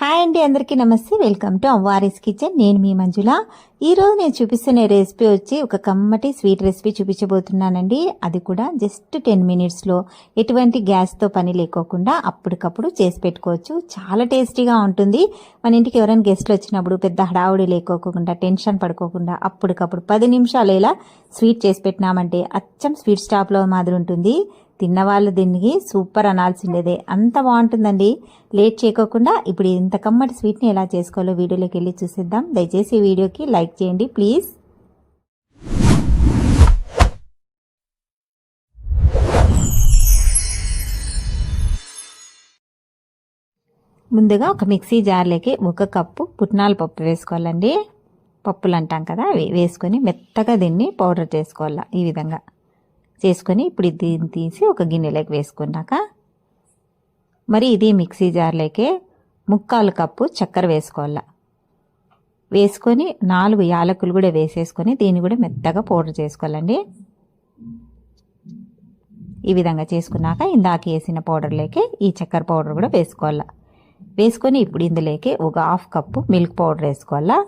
Hi అండి అందరికీ namaste. Welcome to Avvari's kitchen. నేను మీ మంజుల. ఈరోజు నేను చూపిస్తున్న రెసిపీ వచ్చి ఒక కమ్మటి స్వీట్ రెసిపీ చూపించబోతున్నానండి. అది కూడా జస్ట్ టెన్ మినిట్స్లో ఎటువంటి గ్యాస్తో పని లేకోకుండా అప్పటికప్పుడు చేసి పెట్టుకోవచ్చు. చాలా టేస్టీగా ఉంటుంది. మన ఇంటికి ఎవరైనా గెస్ట్లు వచ్చినప్పుడు పెద్ద హడావుడి లేకోకుండా టెన్షన్ పడుకోకుండా అప్పటికప్పుడు పది నిమిషాలు ఇలా స్వీట్ చేసి పెట్టినామంటే అచ్చం స్వీట్ స్టాప్లో మాదిరి ఉంటుంది. తిన్నవాళ్ళు దీనికి సూపర్ అనాల్సిండేదే అంత బాగుంటుందండి. లేట్ చేయకోకుండా ఇప్పుడు ఇంత కమ్మటి స్వీట్ని ఎలా చేసుకోవాలో వీడియోలోకి వెళ్ళి చూసేద్దాం. దయచేసి వీడియోకి లైక్ చేయండి ప్లీజ్. ముందుగా ఒక మిక్సీ జార్లోకి ఒక కప్పు పుట్నాల పప్పు వేసుకోవాలండి. పప్పులు అంటాం కదా అవి వేసుకొని మెత్తగా దీన్ని పౌడర్ చేసుకోవాలి ఈ విధంగా. చేసుకొని ఇప్పుడు దీన్ని తీసి ఒక గిన్నెలోకి వేసుకున్నాక మరి ఇది మిక్సీ జార్లోకే ముక్కాలు కప్పు చక్కెర వేసుకోవాలా. వేసుకొని నాలుగు యాలకులు కూడా వేసేసుకొని దీన్ని కూడా మెత్తగా పౌడర్ చేసుకోవాలండి. ఈ విధంగా చేసుకున్నాక ఇందాక వేసిన పౌడర్లోకి ఈ చక్కెర పౌడర్ కూడా వేసుకోవాలా. వేసుకొని ఇప్పుడు ఇందులోకి ఒక హాఫ్ కప్పు మిల్క్ పౌడర్ వేసుకోవాలా.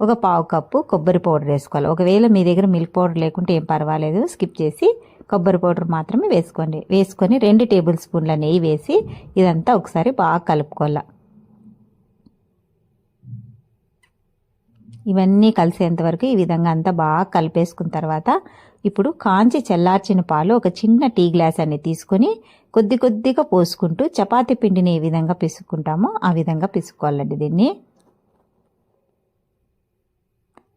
ఒక పావు కప్పు కొబ్బరి పౌడర్ వేసుకోవాలి. ఒకవేళ మీ దగ్గర మిల్క్ పౌడర్ లేకుంటే ఏం పర్వాలేదు స్కిప్ చేసి కొబ్బరి పౌడర్ మాత్రమే వేసుకోండి. వేసుకొని రెండు టేబుల్ స్పూన్ల నెయ్యి వేసి ఇదంతా ఒకసారి బాగా కలుపుకోవాలి. ఇవన్నీ కలిసేంత వరకు ఈ విధంగా అంతా బాగా కలిపేసుకున్న తర్వాత ఇప్పుడు కాంచి చల్లార్చిన పాలు ఒక చిన్న టీ గ్లాస్ అన్ని తీసుకొని కొద్ది కొద్దిగా పోసుకుంటూ చపాతీ పిండిని ఏ విధంగా పిసుక్కుంటామో ఆ విధంగా పిసుక్కోవాలండి దీన్ని.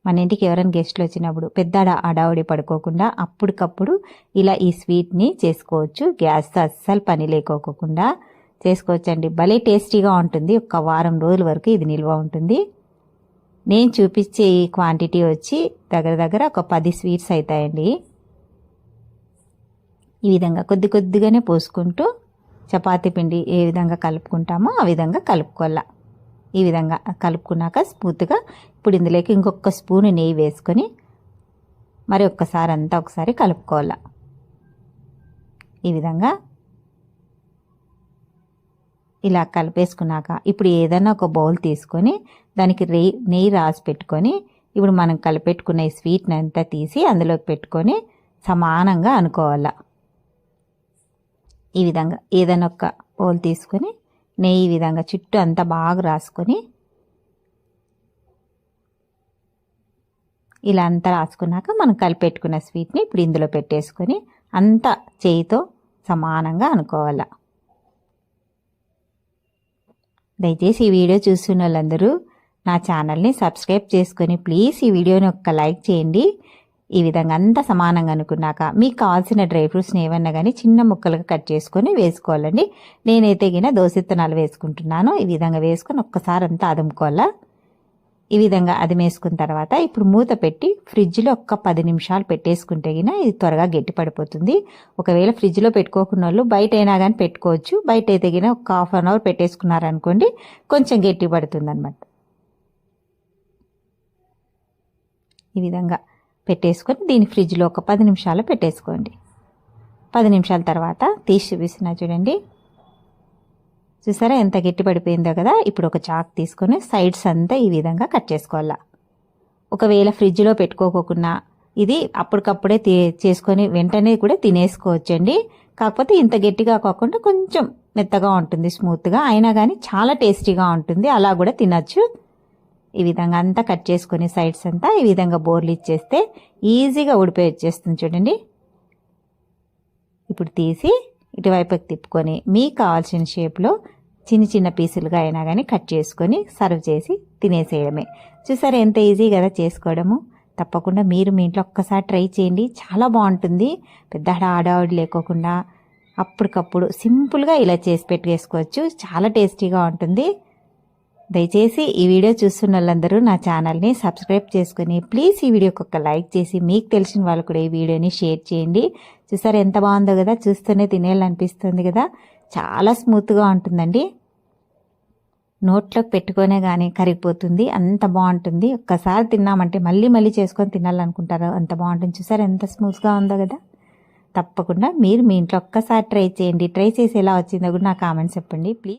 మన ఇంటికి ఎవరైనా గెస్ట్లు వచ్చినప్పుడు పెద్ద అడావుడి పడుకోకుండా అప్పటికప్పుడు ఇలా ఈ స్వీట్ని చేసుకోవచ్చు. గ్యాస్తో అస్సలు పని లేకోకుండా చేసుకోవచ్చండి. భలే టేస్టీగా ఉంటుంది. ఒక వారం రోజుల వరకు ఇది నిల్వ ఉంటుంది. నేను చూపించే ఈ క్వాంటిటీ వచ్చి దగ్గర దగ్గర ఒక పది స్వీట్స్ అవుతాయండి ఈ విధంగా కొద్ది కొద్దిగానే పోసుకుంటూ చపాతీ పిండి ఏ విధంగా కలుపుకుంటామో ఆ విధంగా కలుపుకోవాలా. ఈ విధంగా కలుపుకున్నాక స్మూత్గా ఇప్పుడు ఇందులోకి ఇంకొక స్పూన్ నెయ్యి వేసుకొని మరి ఒక్కసారి అంతా ఒకసారి కలుపుకోవాలి. ఈ విధంగా ఇలా కలిపేసుకున్నాక ఇప్పుడు ఏదైనా ఒక బౌల్ తీసుకొని దానికి రే నెయ్యి రాసి పెట్టుకొని ఇప్పుడు మనం కలిపెట్టుకున్న ఈ స్వీట్ని అంతా తీసి అందులోకి పెట్టుకొని సమానంగా అనుకోవాలి. ఈ విధంగా ఏదైనా ఒక బౌల్ తీసుకొని నెయ్యి విధంగా చుట్టూ అంతా బాగా రాసుకొని ఇలా అంతా రాసుకున్నాక మనం కలిపెట్టుకున్న స్వీట్ని ఇప్పుడు ఇందులో పెట్టేసుకొని అంతా చేయితో సమానంగా అనుకోవాలి. దయచేసి ఈ వీడియో చూస్తున్న వాళ్ళందరూ నా ఛానల్ని సబ్స్క్రైబ్ చేసుకొని ప్లీజ్ ఈ వీడియోని ఒక్క లైక్ చేయండి. ఈ విధంగా అంతా సమానంగా అనుకున్నాక మీకు కావాల్సిన డ్రై ఫ్రూట్స్ని ఏమన్నా కానీ చిన్న ముక్కలుగా కట్ చేసుకొని వేసుకోవాలండి. నేనైతే గిన దోసెత్తనాలు వేసుకుంటున్నాను. ఈ విధంగా వేసుకొని ఒక్కసారి అంతా అదుముకోవాలా? ఈ విధంగా అదిమేసుకున్న తర్వాత ఇప్పుడు మూత పెట్టి ఫ్రిడ్జ్లో ఒక్క పది నిమిషాలు పెట్టేసుకుంటే గిన ఇది త్వరగా గట్టి పడిపోతుంది ఒకవేళ ఫ్రిడ్జ్లో పెట్టుకోకున్న వాళ్ళు బయట అయినా కానీ పెట్టుకోవచ్చు. బయట అయితే గిన ఒక హాఫ్ అన్ అవర్ పెట్టేసుకున్నారనుకోండి కొంచెం గట్టి పడుతుంది అనమాట ఈ విధంగా పెట్టేసుకొని దీన్ని ఫ్రిడ్జ్లో ఒక పది నిమిషాలు పెట్టేసుకోండి. పది నిమిషాల తర్వాత తీసి చూపిస్తున్నా చూడండి. చూసారా ఎంత గట్టి పడిపోయిందో కదా? ఇప్పుడు ఒక చాక్ తీసుకొని సైడ్స్ అంతా ఈ విధంగా కట్ చేసుకోవాలా. ఒకవేళ ఫ్రిడ్జ్లో పెట్టుకోకుండా ఇది అప్పటికప్పుడే చేసుకొని వెంటనే కూడా తినేసుకోవచ్చండి. కాకపోతే ఇంత గట్టిగా కాకుండా కొంచెం మెత్తగా ఉంటుంది స్మూత్గా. అయినా కానీ చాలా టేస్టీగా ఉంటుంది. అలా కూడా తినచ్చు. ఈ విధంగా అంతా కట్ చేసుకొని సైడ్స్ అంతా ఈ విధంగా బోర్లు ఇచ్చేస్తే ఈజీగా ఉడిపోయి వచ్చేస్తుంది చూడండి. ఇప్పుడు తీసి ఇటువైపుకి తిప్పుకొని మీకు కావాల్సిన షేప్లో చిన్న చిన్న పీసులుగా అయినా కానీ కట్ చేసుకొని సర్వ్ చేసి తినేసేయడమే. చూసారా ఎంత ఈజీ కదా చేసుకోవడము? తప్పకుండా మీరు మీ ఇంట్లో ఒక్కసారి ట్రై చేయండి. చాలా బాగుంటుంది. పెద్ద ఆడావిడి లేకోకుండా అప్పటికప్పుడు సింపుల్గా ఇలా చేసి పెట్టేసుకోవచ్చు చాలా టేస్టీగా ఉంటుంది. దయచేసి ఈ వీడియో చూస్తున్న వాళ్ళందరూ నా ఛానల్ని సబ్స్క్రైబ్ చేసుకుని ప్లీజ్ ఈ వీడియోకి ఒక లైక్ చేసి మీకు తెలిసిన వాళ్ళు కూడా ఈ వీడియోని షేర్ చేయండి. చూసారు ఎంత బాగుందో కదా? చూస్తూనే తినేయాలనిపిస్తుంది కదా? చాలా స్మూత్గా ఉంటుందండి. నోట్లోకి పెట్టుకొనే కానీ కరిగిపోతుంది. అంత బాగుంటుంది. ఒక్కసారి తిన్నామంటే మళ్ళీ మళ్ళీ చేసుకొని తినాలనుకుంటారు అంత బాగుంటుంది. చూసారు ఎంత స్మూత్గా ఉందో కదా? తప్పకుండా మీరు మీ ఇంట్లో ఒక్కసారి ట్రై చేయండి. ట్రై చేసి ఎలా వచ్చిందో కూడా నా కామెంట్స్ చెప్పండి. ప్లీజ్.